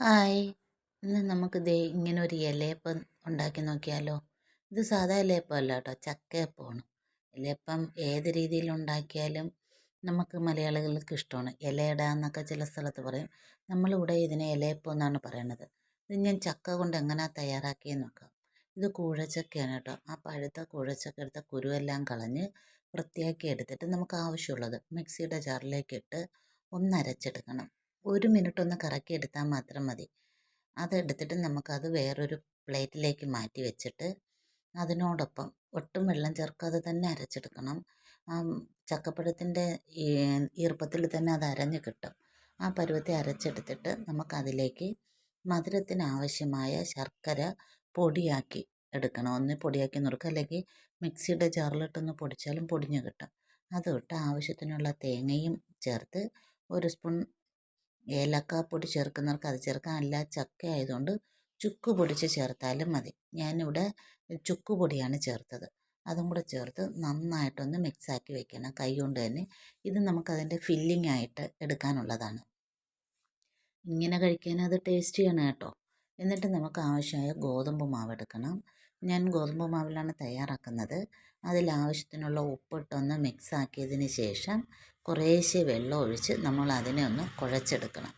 Hi ഇന്ന് നമുക്ക് ദേ ഇങ്ങനെ ഒരു ഇലയപ്പം ഉണ്ടാക്കി നോക്കിയാലോ? ഇത് സാധാ ഇലയപ്പം അല്ല കേട്ടോ ചക്കയപ്പമാണ്. ഇലയപ്പം ഏത് രീതിയിൽ ഉണ്ടാക്കിയാലും നമുക്ക് മലയാളികൾക്ക് ഇഷ്ടമാണ്. ഇലയിട എന്നൊക്കെ ചില സ്ഥലത്ത് പറയും. നമ്മളിവിടെ ഇതിനെ ഇലയപ്പം എന്നാണ് പറയണത്. ഇത് ഞാൻ ചക്ക കൊണ്ട് എങ്ങനെയാണ് തയ്യാറാക്കിയെന്ന് നോക്കാം. ഇത് കൂഴച്ചക്കയാണ് കേട്ടോ. ആ പഴുത്ത കൂഴച്ചക്ക എടുത്ത കുരുവെല്ലാം കളഞ്ഞ് വൃത്തിയാക്കി എടുത്തിട്ട് നമുക്ക് ആവശ്യമുള്ളത് മിക്സിയുടെ ജാറിലേക്ക് ഇട്ട് ഒന്ന് അരച്ചെടുക്കണം ഒരു മിനിറ്റ് ഒന്ന് കറക്കി എടുത്താൽ മാത്രം മതി. അതെടുത്തിട്ട് നമുക്കത് വേറൊരു പ്ലേറ്റിലേക്ക് മാറ്റി വെച്ചിട്ട് അതിനോടൊപ്പം ഒട്ടും വെള്ളം ചേർക്കാതെ തന്നെ അരച്ചെടുക്കണം. ആ ചക്കപ്പഴത്തിന്റെ ഈർപ്പത്തിൽ തന്നെ അത് അരഞ്ഞ് കിട്ടും. ആ പരുവത്തെ അരച്ചെടുത്തിട്ട് നമുക്കതിലേക്ക് മധുരത്തിന് ആവശ്യമായ ശർക്കര പൊടിയാക്കി എടുക്കണം. ഒന്ന് പൊടിയാക്കി നുറുക്കുക അല്ലെങ്കിൽ മിക്സിയുടെ ജാറിലിട്ടൊന്ന് പൊടിച്ചാലും പൊടിഞ്ഞ് കിട്ടും. അത് ആവശ്യത്തിനുള്ള തേങ്ങയും ചേർത്ത് ഒരു സ്പൂൺ ഏലക്കാപ്പൊടി ചേർക്കുന്നവർക്ക് അത് ചേർക്കാം. അല്ല ചക്ക ആയതുകൊണ്ട് ചുക്ക് പൊടിച്ച് ചേർത്താലും മതി. ഞാനിവിടെ ചുക്ക് പൊടിയാണ് ചേർത്തത്. അതും കൂടെ ചേർത്ത് നന്നായിട്ടൊന്ന് മിക്സാക്കി വെക്കണം. കൈ കൊണ്ട് തന്നെ ഇത് നമുക്കതിന്റെ ഫില്ലിംഗ് ആയിട്ട് എടുക്കാനുള്ളതാണ്. ഇങ്ങനെ കഴിക്കാൻ അത് ടേസ്റ്റിയാണ് കേട്ടോ. എന്നിട്ട് നമുക്ക് ആവശ്യമായ ഗോതമ്പ് മാവ് എടുക്കണം. ഞാൻ ഗോതമ്പ് മാവിലാണ് തയ്യാറാക്കുന്നത്. അതിൽ ആവശ്യത്തിനുള്ള ഉപ്പിട്ടൊന്ന് മിക്സ് ആക്കിയതിന് ശേഷം കുറേശ്ശെ വെള്ളം ഒഴിച്ച് നമ്മൾ അതിനെ ഒന്ന് കുഴച്ചെടുക്കണം.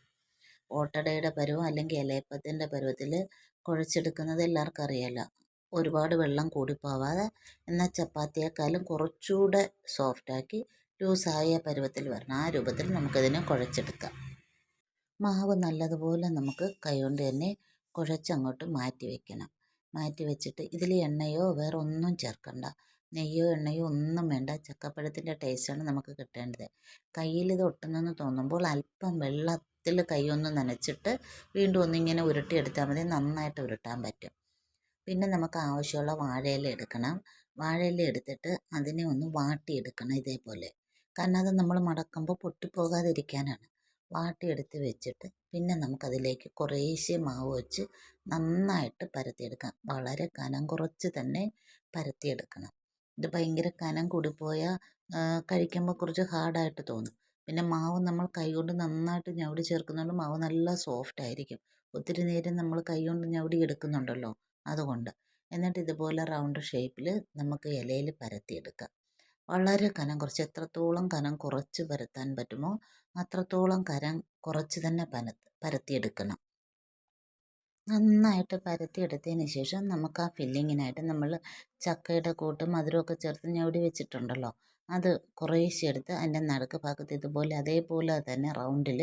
ഓട്ടടയുടെ പരുവം അല്ലെങ്കിൽ ഇലയപ്പത്തിന്റെ പരുവത്തിൽ കുഴച്ചെടുക്കുന്നത് എല്ലാവർക്കും അറിയാമല്ലോ ഒരുപാട് വെള്ളം കൂടിപ്പോവാതെ എന്നാൽ ചപ്പാത്തിയേക്കാളും കുറച്ചുകൂടെ സോഫ്റ്റാക്കി ലൂസായ പരുവത്തിൽ വരണം. ആ രൂപത്തിൽ നമുക്കതിനെ കുഴച്ചെടുക്കാം. മാവ് നല്ലതുപോലെ നമുക്ക് കൈകൊണ്ട് തന്നെ കുഴച്ചങ്ങോട്ട് മാറ്റി വയ്ക്കണം മാറ്റി വെച്ചിട്ട് ഇതിൽ എണ്ണയോ വേറെ ഒന്നും ചേർക്കണ്ട. നെയ്യോ എണ്ണയോ ഒന്നും വേണ്ട. ചക്കപ്പഴത്തിന്റെ ടേസ്റ്റാണ് നമുക്ക് കിട്ടേണ്ടത്. കയ്യിൽ ഇത് ഒട്ടുന്നെന്ന് തോന്നുമ്പോൾ അല്പം വെള്ളത്തിൽ കൈയൊന്ന് നനച്ചിട്ട് വീണ്ടും ഒന്നിങ്ങനെ ഉരുട്ടിയെടുത്താൽ മതി. നന്നായിട്ട് ഉരുട്ടാൻ പറ്റും. പിന്നെ നമുക്ക് ആവശ്യമുള്ള വാഴയില എടുക്കണം. വാഴയില എടുത്തിട്ട് അതിനെ ഒന്ന് വാട്ടിയെടുക്കണം ഇതേപോലെ. കാരണം അത് നമ്മൾ മടക്കുമ്പോൾ പൊട്ടിപ്പോകാതിരിക്കാനാണ്. വാട്ടിയെടുത്ത് വെച്ചിട്ട് പിന്നെ നമുക്കതിലേക്ക് കുറേശ്ശെ മാവ് വെച്ച് നന്നായിട്ട് പരത്തിയെടുക്കാം. വളരെ കനം കുറച്ച് തന്നെ പരത്തിയെടുക്കണം. ഇത് ഭയങ്കര കനം കൂടിപ്പോയാൽ കഴിക്കുമ്പോൾ കുറച്ച് ഹാർഡായിട്ട് തോന്നും. പിന്നെ മാവ് നമ്മൾ കൈകൊണ്ട് നന്നായിട്ട് ഞവടി ചേർക്കുന്നതുകൊണ്ട് മാവ് നല്ല സോഫ്റ്റ് ആയിരിക്കും ഒത്തിരി നേരം നമ്മൾ കൈകൊണ്ട് ഞവടി എടുക്കുന്നുണ്ടല്ലോ അതുകൊണ്ട്. എന്നിട്ട് ഇതുപോലെ റൗണ്ട് ഷേപ്പിൽ നമുക്ക് ഇലയിൽ പരത്തിയെടുക്കാം. വളരെ കനം കുറച്ച് എത്രത്തോളം കനം കുറച്ച് പരത്താൻ പറ്റുമോ അത്രത്തോളം കനം കുറച്ച് തന്നെ പന പരത്തിയെടുക്കണം. നന്നായിട്ട് പരത്തിയെടുത്തതിന് ശേഷം നമുക്ക് ആ ഫില്ലിങ്ങിനായിട്ട് നമ്മൾ ചക്കയുടെ കൂട്ട് മധുരമൊക്കെ ചേർത്ത് ഞവടി വെച്ചിട്ടുണ്ടല്ലോ. അത് കുറേശ്ശെ എടുത്ത് അതിന്റെ നടുക്ക് ഭാഗത്ത് ഇതുപോലെ അതേപോലെ തന്നെ റൗണ്ടിൽ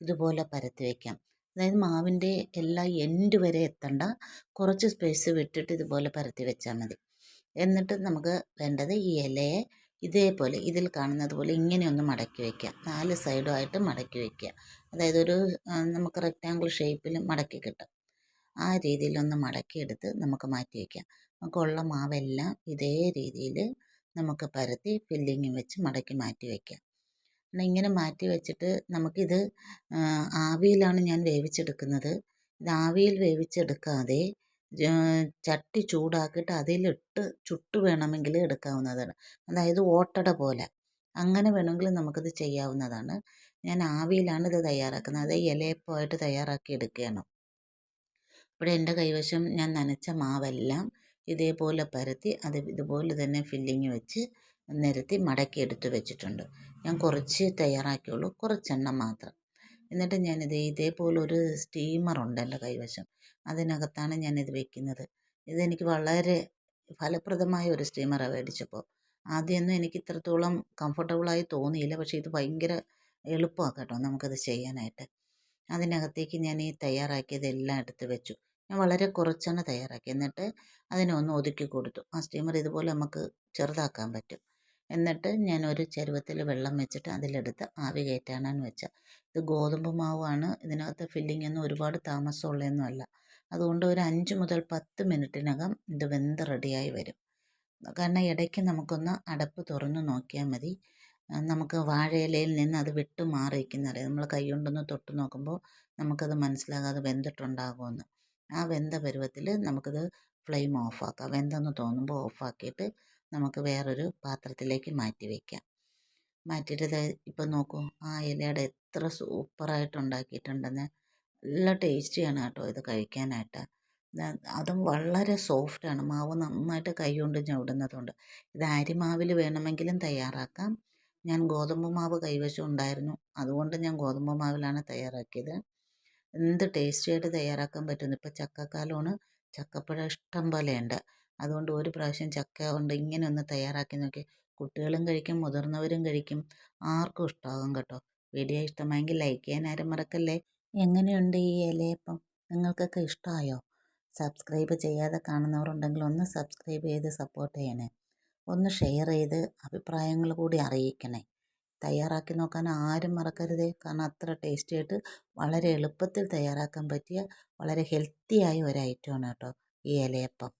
ഇതുപോലെ പരത്തി വയ്ക്കാം അതായത് മാവിന്റെ എല്ലാ എൻഡ് വരെ എത്തണ്ട കുറച്ച് സ്പേസ് വിട്ടിട്ട് ഇതുപോലെ പരത്തി വെച്ചാൽ മതി. എന്നിട്ട് നമുക്ക് വേണ്ടത് ഈ ഇലയെ ഇതേപോലെ ഇതിൽ കാണുന്നത് പോലെ ഇങ്ങനെ ഒന്ന് മടക്കി വയ്ക്കുക നാല് സൈഡും ആയിട്ട് മടക്കി വയ്ക്കുക അതായത് ഒരു നമുക്ക് റെക്റ്റാങ്കിൾ ഷേപ്പിൽ മടക്കി കിട്ടും. ആ രീതിയിലൊന്ന് മടക്കിയെടുത്ത് നമുക്ക് മാറ്റി വയ്ക്കാം നമുക്കുള്ള മാവെല്ലാം ഇതേ രീതിയിൽ നമുക്ക് പരത്തി ഫില്ലിങ് വെച്ച് മടക്കി മാറ്റി വയ്ക്കാം ഇങ്ങനെ മാറ്റി വെച്ചിട്ട് നമുക്കിത് ആവിയിലാണ് ഞാൻ വേവിച്ചെടുക്കുന്നത്. ഇത് ആവിയിൽ വേവിച്ചെടുക്കാതെ ചട്ടി ചൂടാക്കിയിട്ട് അതിലിട്ട് ചുട്ട് വേണമെങ്കിൽ എടുക്കാവുന്നതാണ്. അതായത് ഓട്ടട പോലെ. അങ്ങനെ വേണമെങ്കിൽ നമുക്കിത് ചെയ്യാവുന്നതാണ്. ഞാൻ ആവിയിലാണ് ഇത് തയ്യാറാക്കുന്നത്. അത് ഇലയപ്പമായിട്ട് തയ്യാറാക്കി എടുക്കുകയാണ്. ഇവിടെ എന്റെ കൈവശം ഞാൻ നനച്ച മാവെല്ലാം ഇതേപോലെ പരത്തി അത് ഇതുപോലെ തന്നെ ഫില്ലിങ് വെച്ച് നിരത്തി മടക്കി എടുത്ത് വെച്ചിട്ടുണ്ട്. ഞാൻ കുറച്ച് തയ്യാറാക്കിയുള്ളൂ. കുറച്ചെണ്ണം മാത്രം. എന്നിട്ട് ഞാനിത് ഇതേപോലെ ഒരു സ്റ്റീമറുണ്ട് എന്റെ കൈവശം. അതിനകത്താണ് ഞാനിത് വെക്കുന്നത്. ഇതെനിക്ക് വളരെ ഫലപ്രദമായ ഒരു സ്റ്റീമറാണ് മേടിച്ചപ്പോൾ. ആദ്യമൊന്നും എനിക്ക് ഇത്രത്തോളം കംഫർട്ടബിളായി തോന്നിയില്ല. പക്ഷേ ഇത് ഭയങ്കര എളുപ്പമാണ് കേട്ടോ നമുക്കത് ചെയ്യാനായിട്ട്. അതിനകത്തേക്ക് ഞാൻ ഈ തയ്യാറാക്കിയതെല്ലാം എടുത്ത് വെച്ചു. ഞാൻ വളരെ കുറച്ചാണ് തയ്യാറാക്കി. എന്നിട്ട് അതിനെ ഒന്ന് ഒതുക്കി കൊടുത്തു. ആ സ്റ്റീമർ ഇതുപോലെ നമുക്ക് ചെറുതാക്കാൻ പറ്റും. എന്നിട്ട് ഞാൻ ഒരു ചരുവത്തിൽ വെള്ളം വെച്ചിട്ട് അതിലെടുത്ത് ആവി കയറ്റാനാണ് വെച്ചത് ഇത് ഗോതമ്പ് മാവാണ്. ഇതിനകത്ത് ഫില്ലിംഗ് ഒന്നും ഒരുപാട് താമസമുള്ളതൊന്നും അല്ല. അതുകൊണ്ട് ഒരു അഞ്ച് മുതൽ പത്ത് മിനിറ്റിനകം ഇത് വെന്ത് റെഡിയായി വരും. കാരണം ഇടയ്ക്ക് നമുക്കൊന്ന് അടപ്പ് തുറന്ന് നോക്കിയാൽ മതി. നമുക്ക് വാഴയിലയിൽ നിന്ന് അത് വിട്ട് മാറിയിരിക്കുന്നറിയാം നമ്മൾ കൈ കൊണ്ടൊന്ന് തൊട്ട് നോക്കുമ്പോൾ നമുക്കത് മനസ്സിലാകാതെ വെന്തിട്ടുണ്ടാകുമെന്ന്. ആ വെന്ത പരുവത്തിൽ നമുക്കത് ഫ്ലെയിം ഓഫാക്കാം വെന്തെന്ന് തോന്നുമ്പോൾ ഓഫാക്കിയിട്ട് നമുക്ക് വേറൊരു പാത്രത്തിലേക്ക് മാറ്റി വയ്ക്കാം മാറ്റിയിട്ട് ഇപ്പം നോക്കൂ ആ ഇലയുടെ എത്ര സൂപ്പറായിട്ട് ഉണ്ടാക്കിയിട്ടുണ്ടെന്ന്. നല്ല ടേസ്റ്റിയാണ് കേട്ടോ ഇത് കഴിക്കാനായിട്ട്. അതും വളരെ സോഫ്റ്റാണ്. മാവ് നന്നായിട്ട് കൈ കൊണ്ട് ഞവിടുന്നതുകൊണ്ട് ഇത് അരിമാവിൽ വേണമെങ്കിലും തയ്യാറാക്കാം. ഞാൻ ഗോതമ്പ് മാവ് കൈവശം ഉണ്ടായിരുന്നു. അതുകൊണ്ട് ഞാൻ ഗോതമ്പ് മാവിലാണ് തയ്യാറാക്കിയത്. എന്ത് ടേസ്റ്റിയായിട്ട് തയ്യാറാക്കാൻ പറ്റുന്നു. ഇപ്പോൾ ചക്കക്കാലമാണ്. ചക്കപ്പഴം ഇഷ്ടം പോലെയുണ്ട്. അതുകൊണ്ട് ഒരു പ്രാവശ്യം ചക്ക കൊണ്ട് ഇങ്ങനെ ഒന്ന് തയ്യാറാക്കി നോക്കി. കുട്ടികളും കഴിക്കും മുതിർന്നവരും കഴിക്കും. ആർക്കും ഇഷ്ടമാകും കേട്ടോ. വീഡിയോ ഇഷ്ടമായെങ്കിൽ ലൈക്ക് ചെയ്യാൻ ആരും മറക്കല്ലേ? എങ്ങനെയുണ്ട് ഈ ഇലയപ്പം? നിങ്ങൾക്കൊക്കെ ഇഷ്ടമായോ സബ്സ്ക്രൈബ് ചെയ്യാതെ കാണുന്നവരുണ്ടെങ്കിൽ ഒന്ന് സബ്സ്ക്രൈബ് ചെയ്ത് സപ്പോർട്ട് ചെയ്യണേ. ഒന്ന് ഷെയർ ചെയ്ത് അഭിപ്രായങ്ങൾ കൂടി അറിയിക്കണേ. തയ്യാറാക്കി നോക്കാൻ ആരും മറക്കരുത്. കാരണം അത്ര ടേസ്റ്റി ആയിട്ട് വളരെ എളുപ്പത്തിൽ തയ്യാറാക്കാൻ പറ്റിയ വളരെ ഹെൽത്തിയായ ഒരു ഐറ്റമാണ് കേട്ടോ ഈ ഇലയപ്പം.